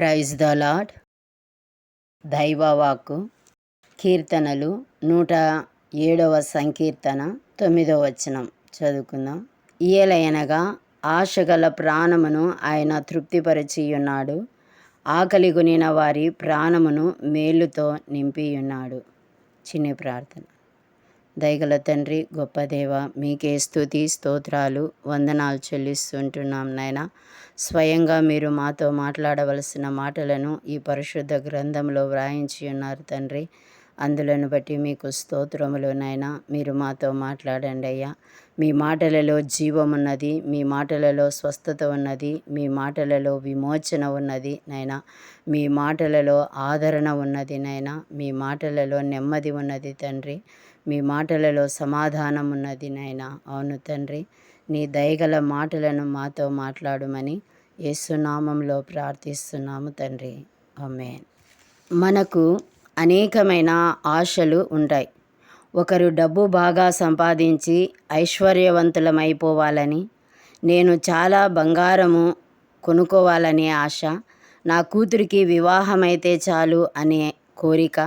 Praise the lord దైవవాక్కు కీర్తనలు నూట ఏడవ సంకీర్తన తొమ్మిదవ వచనం. చదువుకుందాం. ఈయలయనగా ఆశగల ప్రాణమును ఆయన తృప్తిపరిచియున్నాడు. ఆకలి కొనిన వారి ప్రాణమును మేలుతో నింపియున్నాడు. చిన్న ప్రార్థన. దయగల తండ్రి గొప్ప దేవ మీకే స్థుతి స్తోత్రాలు వందనాలు చెల్లిస్తుంటున్నాం నాయన. స్వయంగా మీరు మాతో మాట్లాడవలసిన మాటలను ఈ పరిశుద్ధ గ్రంథంలో వ్రాయించి ఉన్నారు తండ్రి. అందులను బట్టి మీకు స్తోత్రములు నాయన. మీరు మాతో మాట్లాడండి అయ్యా. మీ మాటలలో జీవం ఉన్నది మీ మాటలలో స్వస్థత ఉన్నది మీ మాటలలో విమోచన ఉన్నది నైనా మీ మాటలలో ఆదరణ ఉన్నది నైనా మీ మాటలలో నెమ్మది ఉన్నది తండ్రి. మీ మాటలలో సమాధానం ఉన్నది నాయన. అవును తండ్రి నీ దయగల మాటలను మాతో మాట్లాడమని యేసునామంలో ప్రార్థిస్తున్నాము తండ్రి. అమ్మే మనకు అనేకమైన ఆశలు ఉంటాయి. ఒకరు డబ్బు బాగా సంపాదించి ఐశ్వర్యవంతులమైపోవాలని నేను చాలా బంగారము కొనుక్కోవాలనే ఆశ నా కూతురికి వివాహమైతే చాలు అనే కోరిక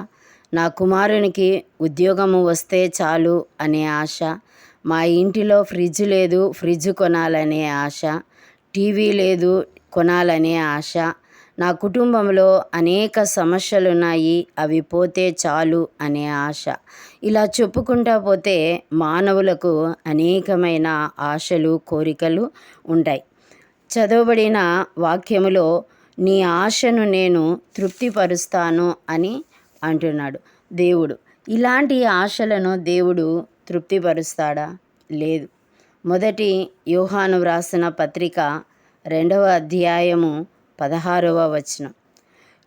నా కుమారునికి ఉద్యోగము వస్తే చాలు అనే ఆశ మా ఇంటిలో ఫ్రిడ్జ్ లేదు ఫ్రిడ్జ్ కొనాలనే ఆశ టీవీ లేదు కొనాలనే ఆశ నా కుటుంబంలో అనేక సమస్యలు ఉన్నాయి అవి పోతే చాలు అనే ఆశ. ఇలా చెప్పుకుంటా పోతే మానవులకు అనేకమైన ఆశలు కోరికలు ఉంటాయి. చదవబడిన వాక్యములో నీ ఆశను నేను తృప్తిపరుస్తాను అని అంటున్నాడు. దేవుడు ఇలాంటి ఆశలను దేవుడు తృప్తిపరుస్తాడా? లేదు. మొదటి యోహాను వ్రాసిన పత్రిక రెండవ అధ్యాయము పదహారవ వచనం.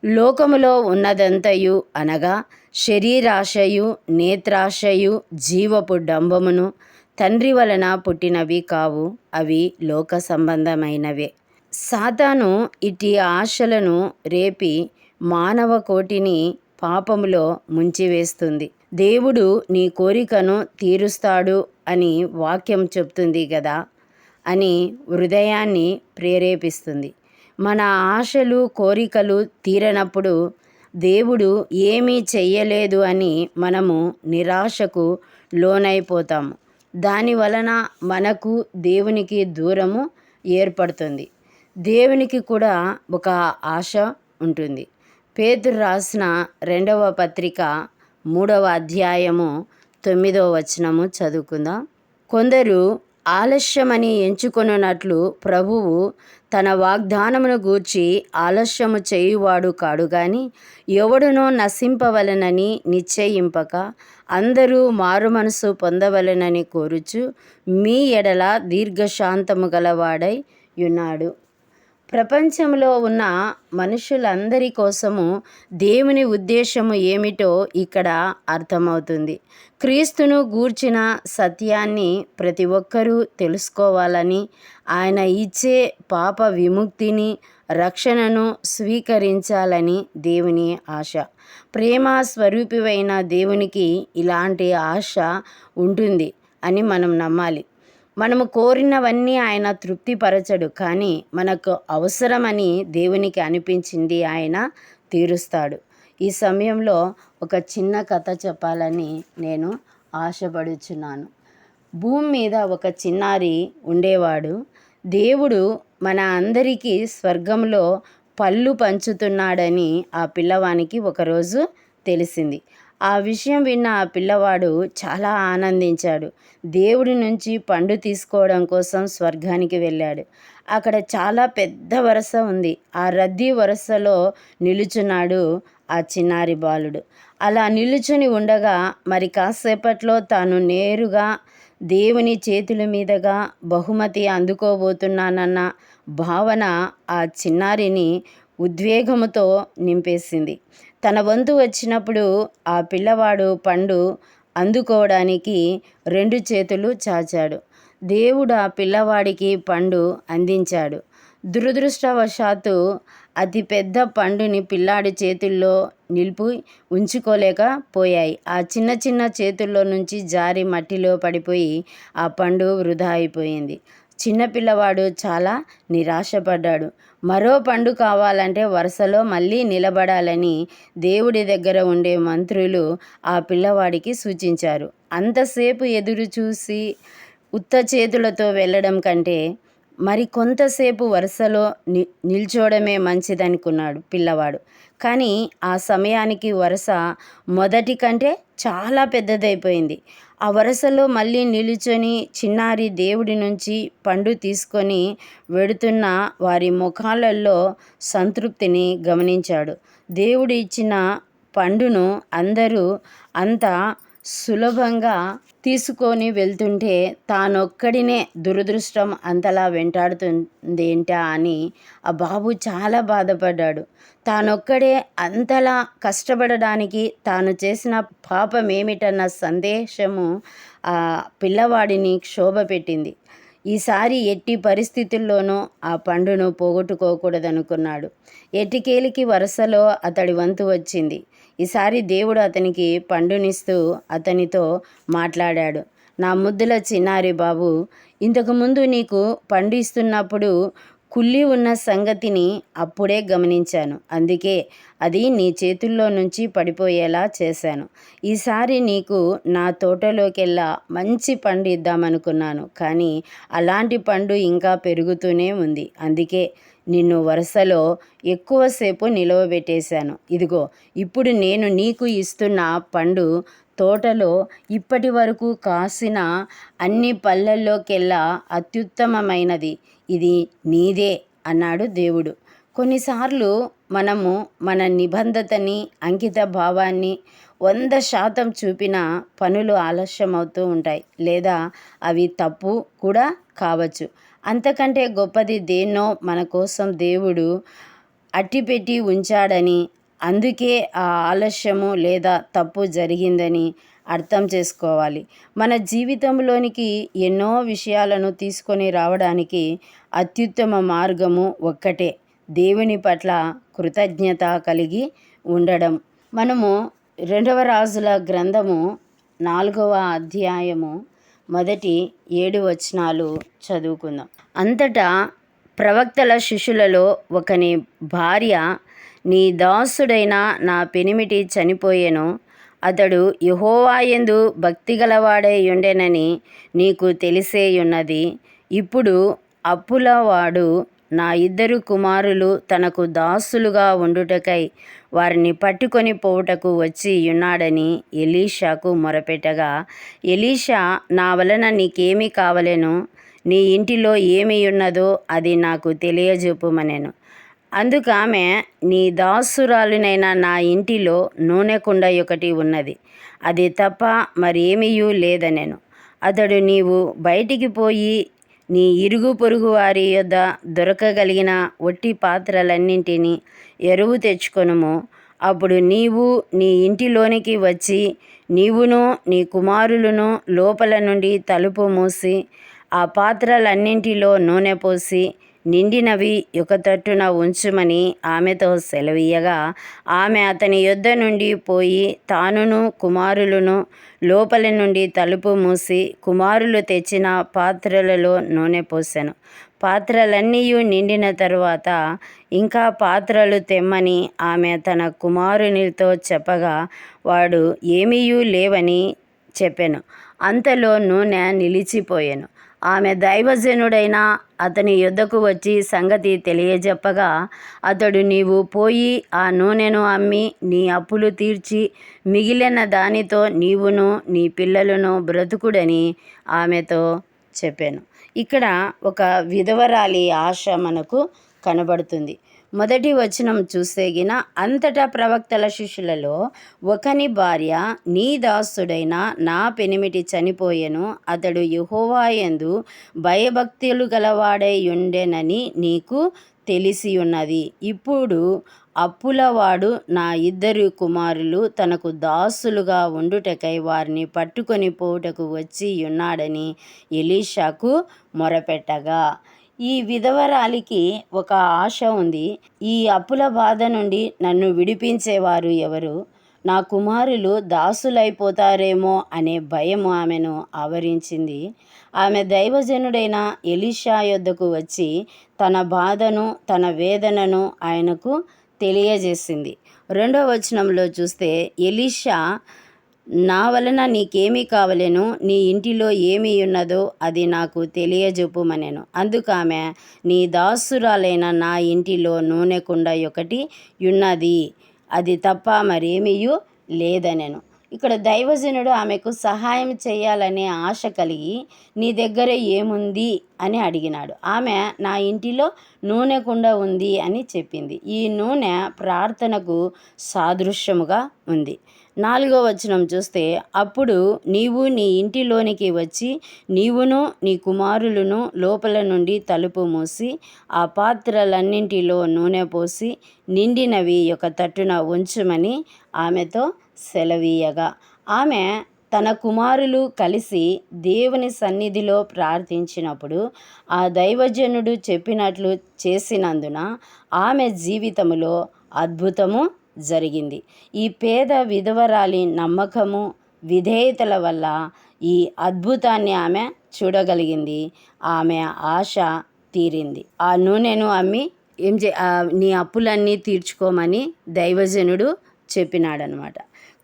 లోకములో ఉన్నదంతయు అనగా శరీరాశయు నేత్రాశయు జీవపు డంబమును తండ్రి వలన పుట్టినవి కావు అవి లోక సంబంధమైనవే. సాతాను ఇటీ ఆశలను రేపి మానవ కోటిని పాపములో ముంచివేస్తుంది. దేవుడు నీ కోరికను తీరుస్తాడు అని వాక్యం చెప్తుంది కదా అని హృదయాన్ని ప్రేరేపిస్తుంది. మన ఆశలు కోరికలు తీరనప్పుడు దేవుడు ఏమీ చెయ్యలేదు అని మనము నిరాశకు లోనైపోతాము. దాని వలన మనకు దేవునికి దూరము ఏర్పడుతుంది. దేవునికి కూడా ఒక ఆశ ఉంటుంది. పేతురు రాసిన రెండవ పత్రిక మూడవ అధ్యాయము తొమ్మిదవ వచనము చదువుకుందాం. కొందరు ఆలస్యమని ఎంచుకొనున్నట్లు ప్రభువు తన వాగ్దానమును గూర్చి ఆలస్యము చేయువాడు కాడు గాని ఎవడునో నశింపవలనని నిశ్చయింపక అందరూ మారుమనసు పొందవలనని కోరుచు మీ ఎడల దీర్ఘశాంతము గలవాడై ఉన్నాడు. ప్రపంచంలో ఉన్న మనుషులందరి కోసము దేవుని ఉద్దేశము ఏమిటో ఇక్కడ అర్థమవుతుంది. క్రీస్తును గూర్చిన సత్యాన్ని ప్రతి ఒక్కరూ తెలుసుకోవాలని ఆయన ఇచ్చే పాప విముక్తిని రక్షణను స్వీకరించాలని దేవుని ఆశ. ప్రేమ స్వరూపివైన దేవునికి ఇలాంటి ఆశ ఉంటుంది అని మనం నమ్మాలి. మనము కోరినవన్నీ ఆయన తృప్తిపరచడు కానీ మనకు అవసరమని దేవునికి అనిపించింది ఆయన తీరుస్తాడు. ఈ సమయంలో ఒక చిన్న కథ చెప్పాలని నేను ఆశపడుచున్నాను. భూమి మీద ఒక చిన్నారి ఉండేవాడు. దేవుడు మన అందరికీ స్వర్గంలో పళ్ళు పంచుతున్నాడని ఆ పిల్లవానికి ఒకరోజు తెలిసింది. ఆ విషయం విన్న ఆ పిల్లవాడు చాలా ఆనందించాడు. దేవుడి నుంచి పండు తీసుకోవడం కోసం స్వర్గానికి వెళ్ళాడు. అక్కడ చాలా పెద్ద వరుస ఉంది. ఆ రద్దీ వరుసలో నిలుచున్నాడు ఆ చిన్నారి బాలుడు. అలా నిలుచుని ఉండగా మరి కాసేపట్లో తాను నేరుగా దేవుని చేతుల మీదుగా బహుమతి అందుకోబోతున్నానన్న భావన ఆ చిన్నారిని ఉద్వేగముతో నింపేసింది. తన వంతు వచ్చినప్పుడు ఆ పిల్లవాడు పండు అందుకోవడానికి రెండు చేతులు చాచాడు. దేవుడు ఆ పిల్లవాడికి పండు అందించాడు. దురదృష్టవశాత్తు అతి పెద్ద పండుని పిల్లాడి చేతుల్లో నిలిపి ఉంచుకోలేకపోయాయి ఆ చిన్న చిన్న చేతుల్లో నుంచి జారి మట్టిలో పడిపోయి ఆ పండు వృధా అయిపోయింది. చిన్నపిల్లవాడు చాలా నిరాశపడ్డాడు. మరో పండు కావాలంటే వరుసలో మళ్ళీ నిలబడాలని దేవుడి దగ్గర ఉండే మంత్రులు ఆ పిల్లవాడికి సూచించారు. అంతసేపు ఎదురు చూసి ఉత్త చేతులతో వెళ్ళడం కంటే మరి కొంతసేపు వరుసలో ని నిల్చోవడమే మంచిదనుకున్నాడు పిల్లవాడు. కానీ ఆ సమయానికి వరుస మొదటి కంటే చాలా పెద్దదైపోయింది. ఆ వరుసలో మళ్ళీ నిలుచొని చిన్నారి దేవుడి నుంచి పండు తీసుకొని వెడుతున్న వారి ముఖాలలో సంతృప్తిని గమనించాడు. దేవుడు ఇచ్చిన పండును అందరూ అంత సులభంగా తీసుకొని వెళ్తుంటే తానొక్కడినే దురదృష్టం అంతలా వెంటాడుతుందేంటా అని ఆ బాబు చాలా బాధపడ్డాడు. తానొక్కడే అంతలా కష్టపడడానికి తాను చేసిన పాపం ఏమిటన్న సందేశము ఆ పిల్లవాడిని క్షోభ పెట్టింది ఈసారి ఎట్టి పరిస్థితుల్లోనూ ఆ పండును పోగొట్టుకోకూడదనుకున్నాడు. ఎటికేలికి వరుసలో అతడి వంతు వచ్చింది. ఈసారి దేవుడు అతనికి పండునిస్తూ అతనితో మాట్లాడాడు. నా ముద్దుల చిన్నారి బాబు ఇంతకుముందు నీకు పండు ఇస్తున్నప్పుడు కుళ్ళి ఉన్న సంగతిని అప్పుడే గమనించాను. అందుకే అది నీ చేతుల్లో నుంచి పడిపోయేలా చేశాను. ఈసారి నీకు నా తోటలోకెల్లా మంచి పండు ఇద్దామనుకున్నాను. కానీ అలాంటి పండు ఇంకా పెరుగుతూనే ఉంది. అందుకే నిన్ను వరుసలో ఎక్కువసేపు నిలవబెట్టేశాను. ఇదిగో ఇప్పుడు నేను నీకు ఇస్తున్న పండు తోటలో ఇప్పటి వరకు కాసిన అన్ని పళ్ళల్లోకెల్లా అత్యుత్తమమైనది. ఇది నీదే అన్నాడు దేవుడు. కొన్నిసార్లు మనము మన నిబంధతని అంకిత భావాన్ని వంద శాతం చూపిన పనులు ఆలస్యమవుతూ ఉంటాయి. లేదా అవి తప్పు కూడా కావచ్చు. అంతకంటే గొప్పది దేన్నో మన కోసం దేవుడు అట్టిపెట్టి ఉంచాడని అందుకే ఆ ఆలస్యము లేదా తప్పు జరిగిందని అర్థం చేసుకోవాలి. మన జీవితంలోనికి ఎన్నో విషయాలను తీసుకొని రావడానికి అత్యుత్తమ మార్గము ఒక్కటే. దేవుని పట్ల కృతజ్ఞత కలిగి ఉండడం. మనము రెండవ రాజుల గ్రంథము నాలుగవ అధ్యాయము మొదటి ఏడు వచనాలు చదువుకుందాం. అంతటా ప్రవక్తల శిష్యులలో ఒకని భార్య నీ దాసుడైన నా పెనిమిటి చనిపోయెను. అతడు యహోవాయందు భక్తిగలవాడై ఉండెనని నీకు తెలిసేయున్నది. ఇప్పుడు అప్పులవాడు నా ఇద్దరు కుమారులు తనకు దాసులుగా ఉండుటకై వారిని పట్టుకొని పోవుటకు వచ్చి ఉన్నాడని ఎలీషాకు మొరపెట్టగా ఎలీషా నా వలన నీకేమి కావలేను? నీ ఇంటిలో ఏమి ఉన్నదో అది నాకు తెలియజెప్పుమనెను. అందుకామె నీ దాసురాలునైనా నా ఇంటిలో నూనె కుండ ఒకటి ఉన్నది. అది తప్ప మరేమీయూ లేదనెను. అతడు నీవు బయటికి పోయి నీ ఇరుగు పొరుగు వారి యొద్ద దొరకగలిగిన ఒట్టి పాత్రలన్నింటినీ ఎరువు తెచ్చుకొనుము. అప్పుడు నీవు నీ ఇంటిలోనికి వచ్చి నీవును నీ కుమారులను లోపల నుండి తలుపు మూసి ఆ పాత్రలన్నింటిలో నూనె పోసి నిండినవి ఒక తట్టున ఉంచుమని ఆమెతో సెలవీయగా ఆమె అతని యొద్ద నుండి పోయి తానును కుమారులను లోపలి నుండి తలుపు మూసి కుమారులు తెచ్చిన పాత్రలలో నూనె పోసాను. పాత్రలన్నీ నిండిన తరువాత ఇంకా పాత్రలు తెమ్మని ఆమె తన కుమారునితో చెప్పగా వాడు ఏమీయూ లేవని చెప్పాను. అంతలో నూనె నిలిచిపోయాను. ఆమె దైవజనుడైన అతని యొద్దకు వచ్చి సంగతి తెలియజెప్పగా అతడు నీవు పోయి ఆ నూనెను అమ్మి నీ అప్పులు తీర్చి మిగిలిన దానితో నీవును నీ పిల్లలను బ్రతుకుడని ఆమెతో చెప్పాను. ఇక్కడ ఒక విధవరాలి ఆశ మనకు కనబడుతుంది. మొదటి వచనం చూసేగిన అంతటా ప్రవక్తల శిష్యులలో ఒకని భార్య నీ దాసుడైన నా పెనిమిటి చనిపోయెను అతడు యుహోవాయందు భయభక్తులు గలవాడై ఉండెనని నీకు తెలిసి ఉన్నది ఇప్పుడు అప్పులవాడు నా ఇద్దరు కుమారులు తనకు దాసులుగా ఉండుటకై వారిని పట్టుకొని పోవుటకు వచ్చి ఉన్నాడని ఎలీషాకు మొరపెట్టగా. ఈ విధవరాలికి ఒక ఆశ ఉంది. ఈ అప్పుల బాధ నుండి నన్ను విడిపించేవారు ఎవరు? నా కుమారులు దాసులైపోతారేమో అనే భయం ఆమెను ఆవరించింది. ఆమె దైవజనుడైన ఎలీషా యొద్దకు వచ్చి తన బాధను తన వేదనను ఆయనకు తెలియజేసింది. రెండవ వచనంలో చూస్తే ఎలీషా నా వలన నీకేమి కావలెను నీ ఇంటిలో ఏమి ఉన్నదో అది నాకు తెలియజెప్పుమనెను. అందుకు ఆమె నీ దాసురాలైన నా ఇంటిలో నూనె కుండ ఒకటి ఉన్నది అది తప్ప మరేమీయు లేదనెను. ఇక్కడ దైవజనుడు ఆమెకు సహాయం చేయాలనే ఆశ కలిగి నీ దగ్గర ఏముంది అని అడిగినాడు. ఆమె నా ఇంటిలో నూనె కుండ ఉంది అని చెప్పింది. ఈ నూనె ప్రార్థనకు సాదృశ్యముగా ఉంది. నాలుగో వచనం చూస్తే అప్పుడు నీవు నీ ఇంటిలోనికి వచ్చి నీవును నీ కుమారులను లోపల నుండి తలుపు మూసి ఆ పాత్రలన్నింటిలో నూనె పోసి నిండినవి ఒక తట్టున ఉంచుమని ఆమెతో సెలవీయగా. ఆమె తన కుమారులు కలిసి దేవుని సన్నిధిలో ప్రార్థించినప్పుడు ఆ దైవజనుడు చెప్పినట్లు చేసినందున ఆమె జీవితములో అద్భుతము జరిగింది. ఈ పేద విధవరాలి నమ్మకము విధేయతల వల్ల ఈ అద్భుతాన్ని ఆమె చూడగలిగింది. ఆమె ఆశ తీరింది. ఆ నూనెను అమ్మి ఏం చే నీ అప్పులన్నీ తీర్చుకోమని దైవజనుడు చెప్పినాడనమాట.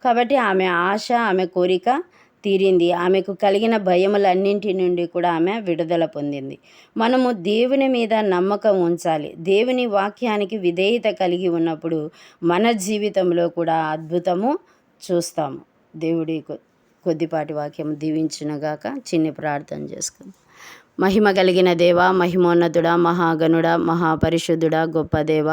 కాబట్టి ఆమె ఆశ ఆమె కోరిక తీరింది. ఆమెకు కలిగిన భయములన్నింటి నుండి కూడా ఆమె విడుదల పొందింది. మనము దేవుని మీద నమ్మకం ఉంచాలి. దేవుని వాక్యానికి విధేయత కలిగి ఉన్నప్పుడు మన జీవితంలో కూడా అద్భుతము చూస్తాము. దేవుడి కొద్దిపాటి వాక్యం దీవించినగాక చిన్ని ప్రార్థన చేసుకుందాం. మహిమ కలిగిన దేవ మహిమోన్నతుడ మహాగణుడ మహాపరిశుద్ధుడ గొప్ప దేవ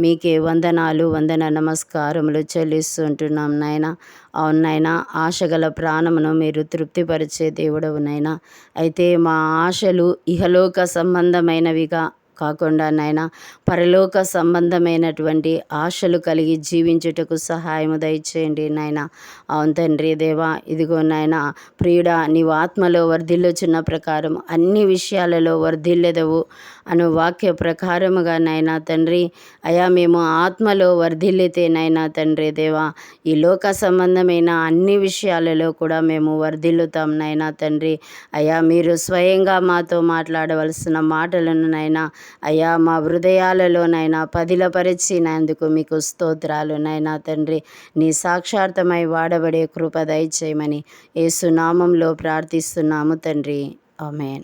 మీకే వందనాలు వందన నమస్కారములు చెల్లిస్తుంటున్నాం నాయన. అవును నాయన ఆశగల ప్రాణమును మీరు తృప్తిపరిచే దేవుడవు నాయన. అయితే మా ఆశలు ఇహలోక సంబంధమైనవిగా కాకుండా నాయన పరలోక సంబంధమైనటువంటి ఆశలు కలిగి జీవించుటకు సహాయము దయచేయండి నాయన. అవును తండ్రి దేవా ఇదిగో నాయన ప్రియుడా నీవు ఆత్మలో వర్ధిల్లుచున్న ప్రకారం అన్ని విషయాలలో వర్ధిల్లెదవు. అను వాక్య ప్రకారముగా నాయనా తండ్రి అయా మేము ఆత్మలో వర్ధిల్లితే నాయనా తండ్రి దేవా ఈ లోక సంబంధమైన అన్ని విషయాలలో కూడా మేము వర్ధిల్లుతాం నాయనా తండ్రి. అయా మీరు స్వయంగా మాతో మాట్లాడవలసిన మాటలను నాయనా అయ్యా మా హృదయాలలోనైనా పదిలపరిచినందుకు మీకు స్తోత్రాలు నైనా తండ్రి. నీ సాక్షార్థమై వాడబడే కృప దయచేయమని ఏసునామంలో ప్రార్థిస్తున్నాము తండ్రి. ఆమెన్.